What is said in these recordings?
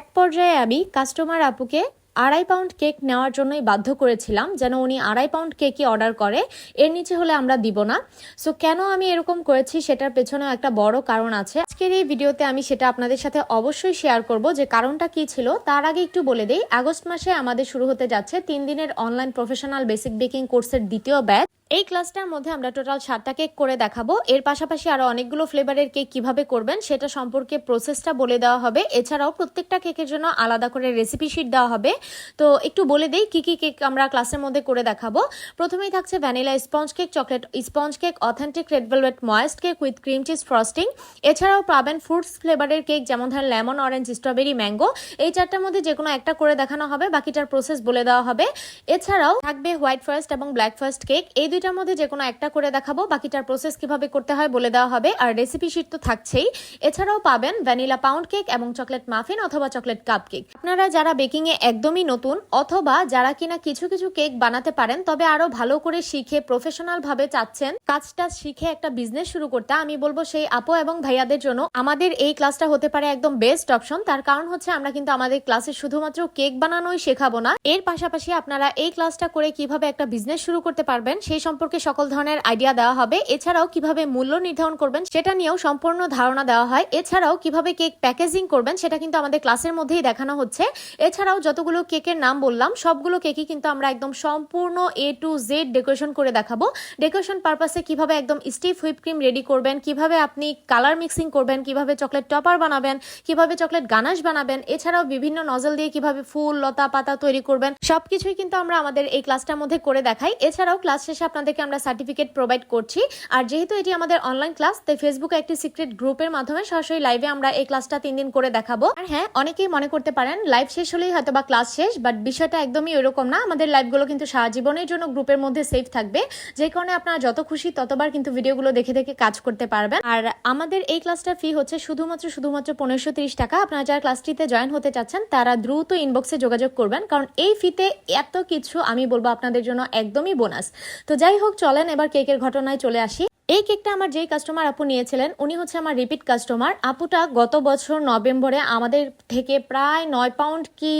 এক পর্যায়ে আমি কাস্টমার আপুকে আড়াই পাউন্ড কেক নেওয়ার জন্যই বাধ্য করেছিলাম যেন উনি আড়াই পাউন্ড কেকই অর্ডার করে। এর নিচে হলে আমরা দিব না। সো কেন আমি এরকম করেছি সেটার পেছনেও একটা বড় কারণ আছে। আজকের এই ভিডিওতে আমি সেটা আপনাদের সাথে অবশ্যই শেয়ার করব যে কারণটা কি ছিল। তার আগে একটু বলে দিই, আগস্ট মাসে আমাদের শুরু হতে যাচ্ছে তিন দিনের অনলাইন প্রফেশনাল বেসিক বেকিং কোর্সের দ্বিতীয় ব্যাচ এই ক্লাসটার মধ্যে আমরা টোটাল সাতটা কেক করে দেখাবো। এর পাশাপাশি আরও অনেকগুলো ফ্লেভারের কেক কীভাবে করবেন সেটা সম্পর্কে প্রসেসটা বলে দেওয়া হবে। এছাড়াও প্রত্যেকটা কেকের জন্য আলাদা করে রেসিপি শিট দেওয়া হবে। তো একটু বলে দেই কি কি কেক আমরা ক্লাসের মধ্যে করে দেখাবো। প্রথমেই থাকছে vanilla sponge cake chocolate sponge cake authentic red velvet moist cake with cream cheese frosting এছাড়াও পাবেন ফ্রুটস ফ্লেভারের কেক যেমন ধরেন লেমন অরেঞ্জ স্ট্রবেরি ম্যাঙ্গো এই চারটার মধ্যে যে কোনো একটা করে দেখানো হবে, বাকিটার প্রসেস বলে দেওয়া হবে। এছাড়াও থাকবে হোয়াইট ফার্স্ট এবং ব্ল্যাক ফার্স্ট কেক এই দুইটার মধ্যে যে কোনো একটা করে দেখাবো। বাকিটার প্রসেস কীভাবে করতে হয় বলে দেওয়া হবে। আর রেসিপি শিট তো থাকছেই। এছাড়াও পাবেন ভ্যানিলা পাউন্ড কেক এবং চকলেট মাফিন অথবা চকলেট কাপ কেক আপনারা যারা বেকিং এ একদমই নতুন অথবা যারা কিনা কিছু কিছু কেক বানাতে পারেন, তবে আরও ভালো করে শিখে প্রফেশনাল ভাবে চাচ্ছেন, কাজটা শিখে একটা বিজনেস শুরু করতে, আমি বলব সেই আপু এবং ভাইয়াদের জন্য। আমাদের এই ক্লাসটা হতে পারে একদম বেস্ট অপশন তার কারণ হচ্ছে আমরা কিন্তু আমাদের ক্লাসে শুধুমাত্র কেক বানানোই শেখাবো না। এর পাশাপাশি আপনারা এই ক্লাসটা করে কীভাবে একটা বিজনেস শুরু করতে পারবেন, সেই সম্পর্কে সকল ধরনের আইডিয়া দেওয়া হবে। এছাড়াও কীভাবে মূল্য নির্ধারণ করবেন সেটা নিয়েও সম্পূর্ণ ধারণা দেওয়া হয়। এছাড়াও কীভাবে কেক প্যাকেজিং করবেন সেটা কিন্তু আমাদের ক্লাসের মধ্যেই দেখানো হচ্ছে। এছাড়াও যতগুলো কেকের নাম বললাম, সবগুলো কেকই কিন্তু আমরা একদম সম্পূর্ণ এ টু জেড ডেকোরেশন করে দেখাবো। ডেকোরেশন পারপাসে কীভাবে একদম স্টিফ হুইপ ক্রিম রেডি করবেন, কীভাবে আপনি কালার মিক্সিং করবেন, কীভাবে চকলেট টপার বানাবেন, কীভাবে চকলেট গানাশ বানাবেন, এছাড়াও বিভিন্ন নজল দিয়ে কীভাবে ফুল, লতা, পাতা তৈরি করবেন, সবকিছুই কিন্তু আমরা আমাদের এই ক্লাসটার মধ্যে করে দেখাই। এছাড়াও ক্লাস শেষে আপনাদেরকে আমরা সার্টিফিকেট প্রোভাইড করছি। আর যেহেতু এটি আমাদের অনলাইন ক্লাস তাই ফেসবুকে একটি সিক্রেট গ্রুপের মাধ্যমে সরাসরি লাইভে আমরা এই ক্লাসটা তিন দিন করে দেখাবো। আর হ্যাঁ অনেকেই মনে করতে পারেন লাইভ শেষ হলেই হয়তো বা ক্লাস শেষ বাট বিষয়টা একদমই এরকম না। আমাদের লাইভগুলো কিন্তু সারা জীবনের জন্য গ্রুপের মধ্যে সেফ থাকবে। যে কারণে আপনারা যত খুশি ততবার কিন্তু ভিডিওগুলো দেখে দেখে কাজ করতে পারবেন। আর আমাদের এই ক্লাসটার ফি হচ্ছে শুধুমাত্র শুধুমাত্র পনেরোশো তিরিশ টাকা। আপনারা যারা ক্লাসটিতে জয়েন হতে চাচ্ছেন, তারা দ্রুত ইনবক্সে যোগাযোগ করবেন। কারণ এই ফিতে এত কিছু আমি বলব আপনাদের জন্য একদমই বোনাস তো যাই হোক চলেন এবার কেকের ঘটনায় চলে আসি। এই কেকটা আমার যেই কাস্টমার আপু নিয়েছিলেন, উনি হচ্ছে আমার রিপিট কাস্টমার আপুটা গত বছর নভেম্বরে আমাদের থেকে প্রায় নয় পাউন্ড কি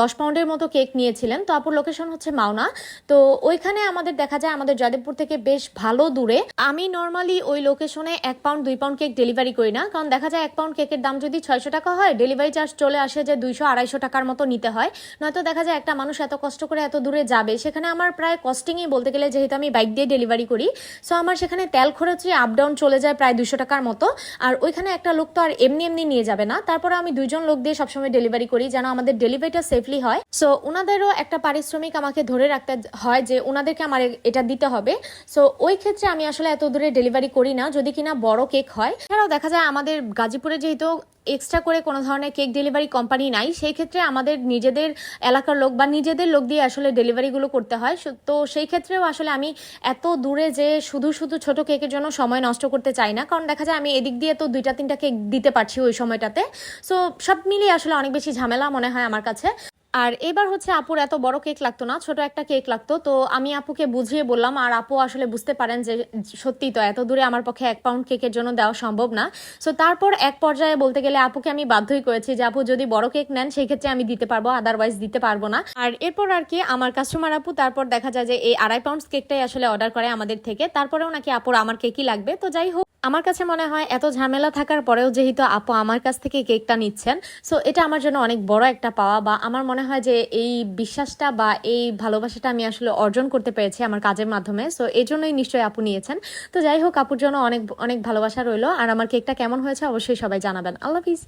দশ পাউন্ডের মতো কেক নিয়েছিলেন। তো আপুর লোকেশন হচ্ছে মাওনা। তো ওইখানে আমাদের দেখা যায়, আমাদের যাদবপুর থেকে বেশ ভালো দূরে। আমি নর্মালি ওই লোকেশনে এক পাউন্ড দুই পাউন্ড কেক ডেলিভারি করি না। কারণ দেখা যায়, এক পাউন্ড কেকের দাম যদি ছয়শো টাকা হয় ডেলিভারি চার্জ চলে আসে যে দুইশো, আড়াইশো টাকার মতো নিতে হয়। নয়তো দেখা যায়, একটা মানুষ এত কষ্ট করে এত দূরে যাবে। সেখানে আমার প্রায় কস্টিংই বলতে গেলে যেহেতু আমি বাইক দিয়ে ডেলিভারি করি। সো আমার সেখানে তেল খরচে আপ ডাউন চলে যায় প্রায় দুশো টাকার মতো। আর ওইখানে একটা লোক তো আর এমনি এমনি নিয়ে যাবে না। তারপরে আমি দুইজন লোক দিয়ে সবসময় ডেলিভারি করি, যেন আমাদের ডেলিভারিটা সেফলি হয়। সো ওনাদেরও একটা পারিশ্রমিক আমাকে ধরে রাখতে হয় যে ওনাদেরকে আমার এটা দিতে হবে। সো ওই ক্ষেত্রে আমি আসলে এত দূরে ডেলিভারি করি না। যদি কিনা বড় কেক হয়, এছাড়াও দেখা যায় আমাদের গাজীপুরে যেহেতু এক্সট্রা করে কোনো ধরনের কেক ডেলিভারি কোম্পানি নাই। সেই ক্ষেত্রে আমাদের নিজেদের এলাকার লোক বা নিজেদের লোক দিয়ে আসলে ডেলিভারিগুলো করতে হয়। তো সেই ক্ষেত্রেও আসলে আমি এত দূরে যে শুধু শুধু ছোট কেকের জন্য সময় নষ্ট করতে চাই না। কারণ দেখা যায় আমি এদিক দিয়ে তো দুইটা, তিনটা কেক দিতে পারছি ওই সময়টাতে। সো সব মিলিয়ে আসলে অনেক বেশি ঝামেলা মনে হয় আমার কাছে। আর এবার হচ্ছে আপুর এত বড় কেক লাগতো না, ছোট একটা কেক লাগতো, তো আমি আপুকে বুঝিয়ে বললাম, আর আপু আসলে বুঝতে পারেন যে সত্যি তো এত দূরে আমার পক্ষে এক পাউন্ড কেকের জন্য দেওয়া সম্ভব না। সো তারপর এক পর্যায়ে বলতে গেলে আপুকে আমি বাধ্যই করেছি যে, আপু, যদি বড় কেক নেন, সেই ক্ষেত্রে আমি দিতে পারব আদারওয়াইজ দিতে পারব না। আর এরপর আর কি আমার কাস্টমার আপু, তারপর দেখা যায় যে এই আড়াই পাউন্ড কেকটাই আসলে অর্ডার করে আমাদের থেকে, তারপরেও নাকি আপুর আমার কেকই লাগবে। তো যাই হোক আমার কাছে মনে হয় এত ঝামেলা থাকার পরেও যেহেতু আপু আমার কাছ থেকে কেকটা নিচ্ছেন সো এটা আমার জন্য অনেক বড় একটা পাওয়া বা আমার মনে হয় যে এই বিশ্বাসটা বা এই ভালোবাসাটা আমি আসলে অর্জন করতে পেরেছি আমার কাজের মাধ্যমে সো এই জন্যই নিশ্চয়ই আপু নিয়েছেন। তো যাই হোক, আপুর জন্য অনেক অনেক ভালোবাসা রইল আর আমার কেকটা কেমন হয়েছে অবশ্যই সবাই জানাবেন। আল্লাহ হাফিজ।